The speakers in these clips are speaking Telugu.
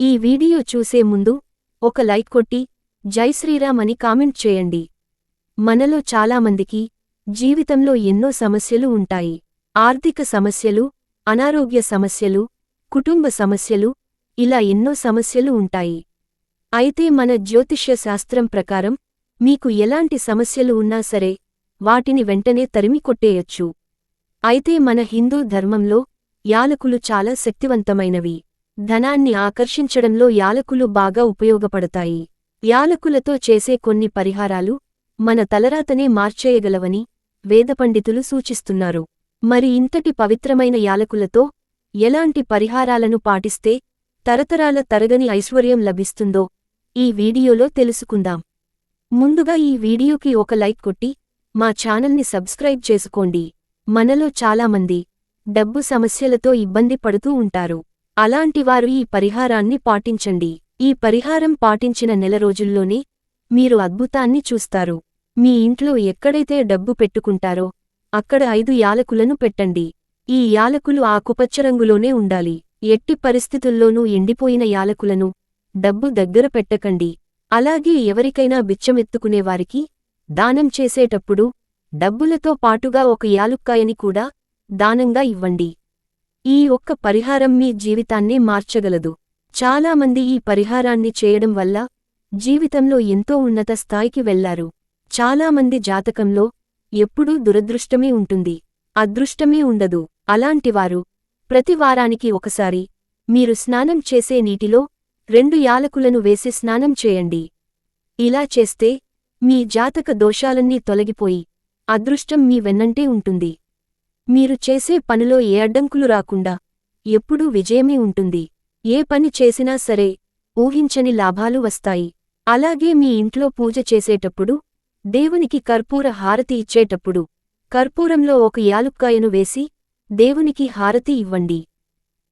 ఈ వీడియో చూసే ముందు ఒక లైక్ కొట్టి జై శ్రీరామ్ అని కామెంట్ చేయండి. మనలో చాలామందికి జీవితంలో ఎన్నో సమస్యలు ఉంటాయి. ఆర్థిక సమస్యలు అనారోగ్య సమస్యలు కుటుంబ సమస్యలు ఇలా ఎన్నో సమస్యలు ఉంటాయి. అయితే మన జ్యోతిష్య శాస్త్రం ప్రకారం మీకు ఎలాంటి సమస్యలు ఉన్నా సరే వాటిని వెంటనే తరిమి కొట్టేయొచ్చు. అయితే మన హిందూ ధర్మంలో యాలకులు చాలా శక్తివంతమైనవి. ధనాన్ని ఆకర్షించడంలో యాలకులు బాగా ఉపయోగపడతాయి. యాలకులతో చేసే కొన్ని పరిహారాలు మన తలరాతనే మార్చేయగలవని వేదపండితులు సూచిస్తున్నారు. మరి ఇంతటి పవిత్రమైన యాలకులతో ఎలాంటి పరిహారాలను పాటిస్తే తరతరాల తరగని ఐశ్వర్యం లభిస్తుందో ఈ వీడియోలో తెలుసుకుందాం. ముందుగా ఈ వీడియోకి ఒక లైక్ కొట్టి మా ఛానల్ని సబ్స్క్రైబ్ చేసుకోండి. మనలో చాలామంది డబ్బు సమస్యలతో ఇబ్బంది పడుతూ ఉంటారు. అలాంటివారు ఈ పరిహారాన్ని పాటించండి. ఈ పరిహారం పాటించిన నెల రోజుల్లోనే మీరు అద్భుతాన్ని చూస్తారు. మీ ఇంట్లో ఎక్కడైతే డబ్బు పెట్టుకుంటారో అక్కడ ఐదు యాలకులను పెట్టండి. ఈ యాలకులు ఆకుపచ్చ రంగులోనే ఉండాలి. ఎట్టి పరిస్థితుల్లోనూ ఎండిపోయిన యాలకులను డబ్బు దగ్గర పెట్టకండి. అలాగే ఎవరికైనా బిచ్చమెత్తుకునేవారికి దానం చేసేటప్పుడు డబ్బులతో పాటుగా ఒక యాలుక్కాయని కూడా దానంగా ఇవ్వండి. ఈ ఒక్క పరిహారం మీ జీవితాన్నే మార్చగలదు. చాలామంది ఈ పరిహారాన్ని చేయడం వల్ల జీవితంలో ఎంతో ఉన్నత స్థాయికి వెళ్ళారు. చాలామంది జాతకంలో ఎప్పుడూ దురదృష్టమే ఉంటుంది. అదృష్టమే ఉండదు. అలాంటివారు ప్రతి వారానికి ఒకసారి మీరు స్నానం చేసే నీటిలో రెండు యాలకులను వేసి స్నానం చేయండి. ఇలా చేస్తే మీ జాతక దోషాలన్నీ తొలగిపోయి అదృష్టం మీ వెన్నంటే ఉంటుంది. మీరు చేసే పనిలో ఏ అడ్డంకులు రాకుండా ఎప్పుడూ విజయమే ఉంటుంది. ఏ పని చేసినా సరే ఊహించని లాభాలు వస్తాయి. అలాగే మీ ఇంట్లో పూజ చేసేటప్పుడు దేవునికి కర్పూర హారతి ఇచ్చేటప్పుడు కర్పూరంలో ఒక యాలుక్కాయను వేసి దేవునికి హారతి ఇవ్వండి.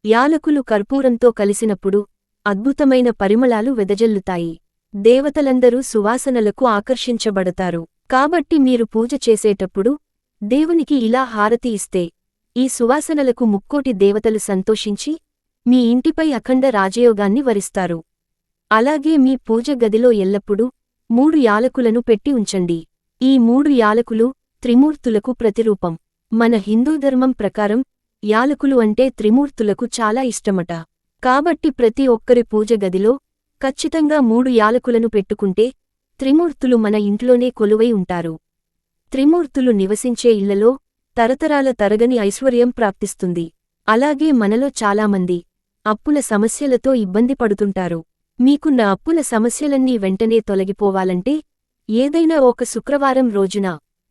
యాలకులు కర్పూరంతో కలిసినప్పుడు అద్భుతమైన పరిమళాలు వెదజల్లుతాయి. దేవతలందరూ సువాసనలకు ఆకర్షించబడతారు. కాబట్టి మీరు పూజ చేసేటప్పుడు దేవునికి ఇలా హారతి ఇస్తే ఈ సువాసనలకు ముక్కోటి దేవతలు సంతోషించి మీ ఇంటిపై అఖండ రాజయోగాన్ని వరిస్తారు. అలాగే మీ పూజ గదిలో ఎల్లప్పుడూ మూడు యాలకులను పెట్టి ఉంచండి. ఈ మూడు యాలకులు త్రిమూర్తులకు ప్రతిరూపం. మన హిందూ ధర్మం ప్రకారం యాలకులు అంటే త్రిమూర్తులకు చాలా ఇష్టమట. కాబట్టి ప్రతి ఒక్కరి పూజ గదిలో ఖచ్చితంగా మూడు యాలకులను పెట్టుకుంటే త్రిమూర్తులు మన ఇంట్లోనే కొలువై ఉంటారు. త్రిమూర్తులు నివసించే ఇళ్ళలో తరతరాల తరగని ఐశ్వర్యం ప్రాప్తిస్తుంది. అలాగే మనలో చాలామంది అప్పుల సమస్యలతో ఇబ్బంది పడుతుంటారు. మీకున్న అప్పుల సమస్యలన్నీ వెంటనే తొలగిపోవాలంటే ఏదైనా ఒక శుక్రవారం రోజున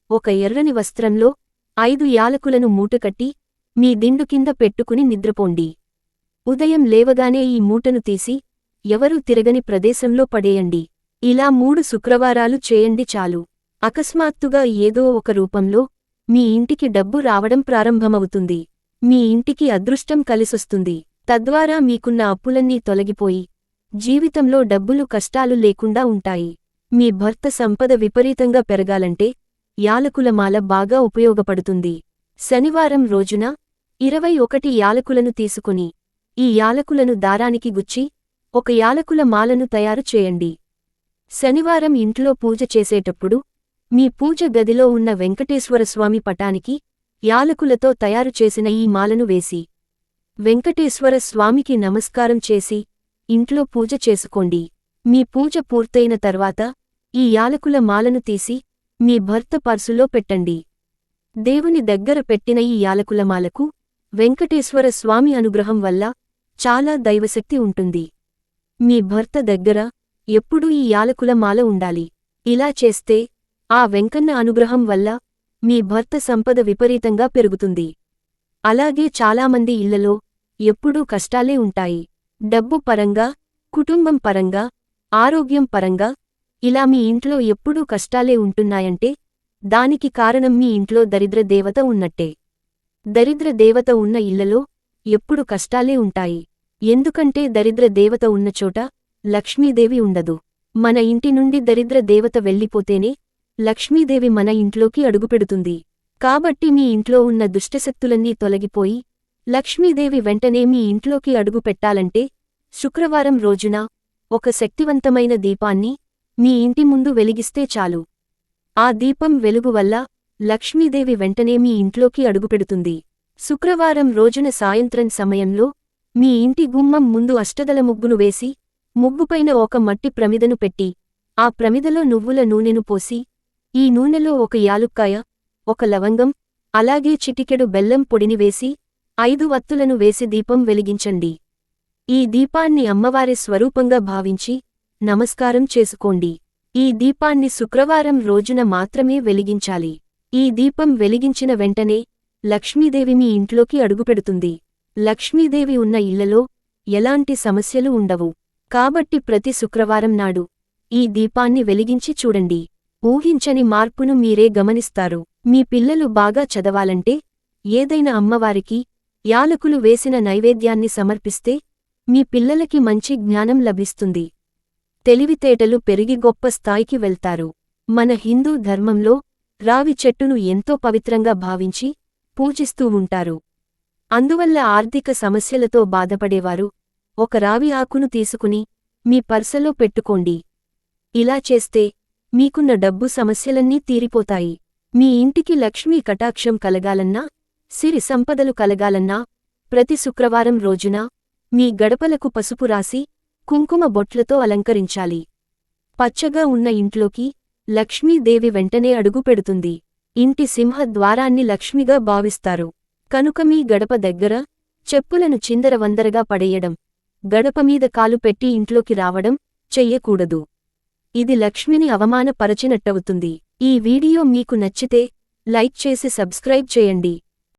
ఒక ఎర్రని వస్త్రంలో ఐదు యాలకులను మూటకట్టి మీ దిండు కింద పెట్టుకుని నిద్రపోండి. ఉదయం లేవగానే ఈ మూటను తీసి ఎవరూ తిరగని ప్రదేశంలో పడేయండి. ఇలా మూడు శుక్రవారాలు చేయండి చాలు. అకస్మాత్తుగా ఏదో ఒక రూపంలో మీ ఇంటికి డబ్బు రావడం ప్రారంభమవుతుంది. మీ ఇంటికి అదృష్టం కలిసొస్తుంది. తద్వారా మీకున్న అప్పులన్నీ తొలగిపోయి జీవితంలో డబ్బులు కష్టాలు లేకుండా ఉంటాయి. మీ భర్త సంపద విపరీతంగా పెరగాలంటే యాలకుల మాల బాగా ఉపయోగపడుతుంది. శనివారం రోజున ఇరవై ఒకటి యాలకులను తీసుకుని ఈ యాలకులను దారానికి గుచ్చి ఒక యాలకుల మాలను తయారు చేయండి. శనివారం ఇంట్లో పూజ చేసేటప్పుడు మీ పూజ గదిలో ఉన్న వెంకటేశ్వరస్వామి పటానికి యాలకులతో తయారు చేసిన ఈ మాలను వేసి వెంకటేశ్వర స్వామికి నమస్కారం చేసి ఇంట్లో పూజ చేసుకోండి. మీ పూజ పూర్తయిన తర్వాత ఈ యాలకుల మాలను తీసి మీ భర్త పర్సులో పెట్టండి. దేవుని దగ్గర పెట్టిన ఈ యాలకుల మాలకు వెంకటేశ్వర స్వామి అనుగ్రహం వల్ల చాలా దైవశక్తి ఉంటుంది. మీ భర్త దగ్గర ఎప్పుడూ ఈ యాలకుల మాల ఉండాలి. ఇలా చేస్తే ఆ వెంకన్న అనుగ్రహం వల్ల మీ భర్త సంపద విపరీతంగా పెరుగుతుంది. అలాగే చాలామంది ఇళ్ళలో ఎప్పుడూ కష్టాలే ఉంటాయి. డబ్బు పరంగా కుటుంబం పరంగా ఆరోగ్యం పరంగా ఇలా మీ ఇంట్లో ఎప్పుడూ కష్టాలే ఉంటున్నాయంటే దానికి కారణం మీ ఇంట్లో దరిద్ర దేవత ఉన్నట్టే. దరిద్ర దేవత ఉన్న ఇళ్ళలో ఎప్పుడు కష్టాలే ఉంటాయి. ఎందుకంటే దరిద్ర దేవత ఉన్న చోట లక్ష్మీదేవి ఉండదు. మన ఇంటి నుండి దరిద్ర దేవత వెళ్ళిపోతేనే లక్ష్మీదేవి మన ఇంట్లోకి అడుగుపెడుతుంది. కాబట్టి మీ ఇంట్లో ఉన్న దుష్టశక్తులన్నీ తొలగిపోయి లక్ష్మీదేవి వెంటనే మీ ఇంట్లోకి అడుగు పెట్టాలంటే శుక్రవారం రోజున ఒక శక్తివంతమైన దీపాన్ని మీ ఇంటి ముందు వెలిగిస్తే చాలు. ఆ దీపం వెలుగు వల్ల లక్ష్మీదేవి వెంటనే మీ ఇంట్లోకి అడుగుపెడుతుంది శుక్రవారం రోజున సాయంత్రం సమయంలో మీ ఇంటి గుమ్మం ముందు అష్టదల ముగ్గును వేసి ముగ్గుపైన ఒక మట్టి ప్రమిదను పెట్టి ఆ ప్రమిదలో నువ్వుల నూనెను పోసి ఈ నూనెలో ఒక యాలుక్కాయ ఒక లవంగం అలాగే చిటికెడు బెల్లం పొడిని వేసి ఐదు వత్తులను వేసి దీపం వెలిగించండి. ఈ దీపాన్ని అమ్మవారి స్వరూపంగా భావించి నమస్కారం చేసుకోండి. ఈ దీపాన్ని శుక్రవారం రోజున మాత్రమే వెలిగించాలి. ఈ దీపం వెలిగించిన వెంటనే లక్ష్మీదేవి మీ ఇంట్లోకి అడుగుపెడుతుంది. లక్ష్మీదేవి ఉన్న ఇళ్ళలో ఎలాంటి సమస్యలు ఉండవు. కాబట్టి ప్రతి శుక్రవారం నాడు ఈ దీపాన్ని వెలిగించి చూడండి. ఊహించని మార్పును మీరే గమనిస్తారు. మీ పిల్లలు బాగా చదవాలంటే ఏదైనా అమ్మవారికి యాలకులు వేసిన నైవేద్యాన్ని సమర్పిస్తే మీ పిల్లలకి మంచి జ్ఞానం లభిస్తుంది. తెలివితేటలు పెరిగి గొప్ప స్థాయికి వెళ్తారు. మన హిందూ ధర్మంలో రావి చెట్టును ఎంతో పవిత్రంగా భావించి పూజిస్తూ ఉంటారు. అందువల్ల ఆర్థిక సమస్యలతో బాధపడేవారు ఒక రావి ఆకును తీసుకుని మీ పర్సలో పెట్టుకోండి. ఇలా చేస్తే మీకున్న డబ్బు సమస్యలన్నీ తీరిపోతాయి. మీ ఇంటికి లక్ష్మీ కటాక్షం కలగాలన్నా సిరి సంపదలు కలగాలన్నా ప్రతి శుక్రవారం రోజున మీ గడపలకు పసుపు రాసి కుంకుమ బొట్లతో అలంకరించాలి. పచ్చగా ఉన్న ఇంట్లోకి లక్ష్మీదేవి వెంటనే అడుగుపెడుతుంది ఇంటి సింహ ద్వారాన్ని లక్ష్మిగా భావిస్తారు. కనుక మీ గడప దగ్గర చెప్పులను చిందరవందరగా పడేయడం గడపమీద కాలు పెట్టి ఇంట్లోకి రావడం చెయ్యకూడదు. ఇది లక్ష్మిని అవమానపరచినట్టవుతుంది. ఈ వీడియో మీకు నచ్చితే లైక్ చేసి సబ్స్క్రైబ్ చేయండి.